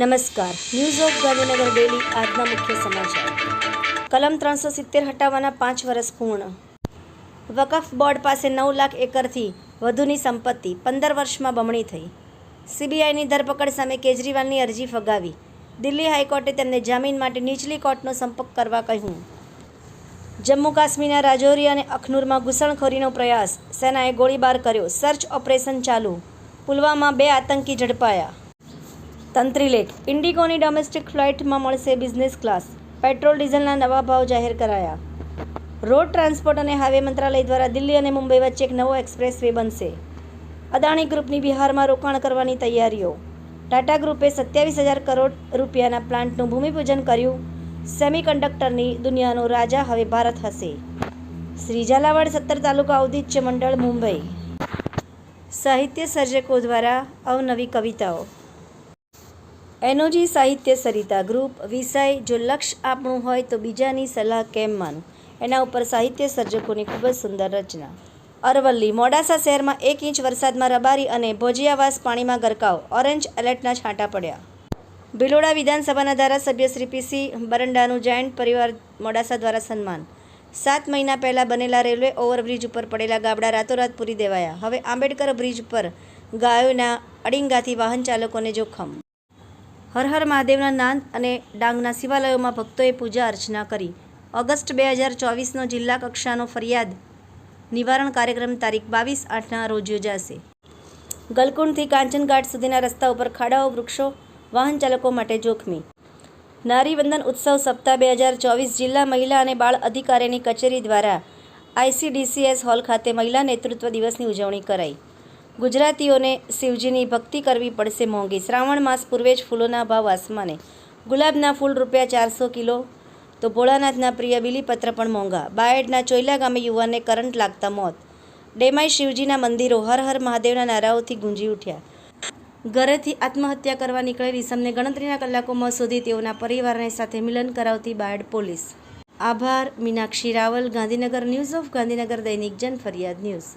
નમસ્કાર. News of Gandhinagar daily આજના મુખ્ય સમાચાર. કલમ ત્રણસો સિત્તેર હટાવવાના પાંચ વર્ષ પૂર્ણ. વકફ બોર્ડ પાસે નવ લાખ એકરથી વધુની સંપત્તિ પંદર વર્ષમાં બમણી થઈ. સીબીઆઈની ધરપકડ સામે કેજરીવાલની અરજી ફગાવી. દિલ્હી હાઈકોર્ટે તેમને જામીન માટે નીચલી કોર્ટનો સંપર્ક કરવા કહ્યું. જમ્મુ કાશ્મીરના રાજૌરી અને અખનૂરમાં ઘૂસણખોરીનો પ્રયાસ. સેનાએ ગોળીબાર કર્યો. સર્ચ ઓપરેશન ચાલુ. પુલવામા બે આતંકી ઝડપાયા. તંત્રીલેખ ઇન્ડિગોની ડોમેસ્ટિક ફ્લાઇટમાં મળશે બિઝનેસ ક્લાસ. પેટ્રોલ, ડીઝલના નવા ભાવ જાહેર કરાયા. રોડ ટ્રાન્સપોર્ટ અને હાઈવે મંત્રાલય દ્વારા દિલ્હી અને મુંબઈ વચ્ચે એક નવો એક્સપ્રેસ વે બનશે. અદાણી ગ્રુપની બિહારમાં રોકાણ કરવાની તૈયારીઓ. ટાટા ગ્રુપે સત્યાવીસ હજાર કરોડ રૂપિયાના પ્લાન્ટનું ભૂમિપૂજન કર્યું. સેમિકન્ડક્ટરની દુનિયાનો રાજા હવે ભારત હશે. શ્રી ઝાલાવાડ સત્તર તાલુકા ઔદિત્ય મંડળ મુંબઈ. સાહિત્ય સર્જકો દ્વારા અવનવી કવિતાઓ. એનોજી સાહિત્ય સરિતા ગ્રુપ, વિષય જો લક્ષ્ય આપણું હોય તો બીજાની સલાહ કેમ માનું? એના ઉપર સાહિત્ય સર્જકોની ખૂબ જ સુંદર રચના. અરવલ્લી, મોડાસા શહેરમાં એક ઇંચ વરસાદમાં રબારી અને ભોજિયાવાસ પાણીમાં ગરકાવ, ઓરેન્જ એલર્ટના છાંટા પડ્યા. ભિલોડા વિધાનસભાના ધારાસભ્ય શ્રી પીસી બરંડાનું જૈન્ટ પરિવાર મોડાસા દ્વારા સન્માન. સાત મહિના પહેલાં બનેલા રેલવે ઓવરબ્રિજ ઉપર પડેલા ગાબડા રાતોરાત પૂરી દેવાયા. હવે આંબેડકર બ્રિજ પર ગાયોના અડિંગાથી વાહન ચાલકોને જોખમ. હર હર મહાદેવના નાંદ અને ડાંગના શિવાલયોમાં ભક્તોએ પૂજા અર્ચના કરી. ઓગસ્ટ બે હજાર ચોવીસનો જિલ્લા કક્ષાનો ફરિયાદ. નિવારણ કાર્યક્રમ તારીખ બાવીસ આઠના રોજ યોજાશે. ગલકુંડથી કાંચનઘાટ સુધીના રસ્તા ઉપર ખાડાઓ, વૃક્ષો, વાહન ચાલકો માટે જોખમી. નારીવંદન ઉત્સવ સપ્તાહ બે હજાર ચોવીસ જિલ્લા મહિલા અને બાળ અધિકારીની કચેરી દ્વારા આઈસીડીસીએસ હોલ ખાતે મહિલા નેતૃત્વ દિવસની ઉજવણી કરાઈ. ગુજરાતીઓને શિવજીની ભક્તિ કરવી પડશે મોંઘી. શ્રાવણ માસ પૂર્વે જ ફૂલોના ભાવ આસમાને. ગુલાબના ફૂલ રૂપિયા ચારસો કિલો, તો ભોળાનાથના પ્રિય બિલીપત્ર પણ મોંઘા. બાયડના ચોયલા ગામે યુવાનને કરંટ લાગતા મોત. ડેમાઈ શિવજીના મંદિરો હર હર મહાદેવના નારાઓથી ગુંજી ઉઠ્યા. ઘરેથી આત્મહત્યા કરવા નીકળેલ ઈસમને ગણતરીના કલાકોમાં શોધી તેઓના પરિવારને સાથે મિલન કરાવતી બાયડ પોલીસ. આભાર, મીનાક્ષી રાવલ, ગાંધીનગર ન્યૂઝ ઓફ ગાંધીનગર દૈનિક જન ફરિયાદ ન્યૂઝ.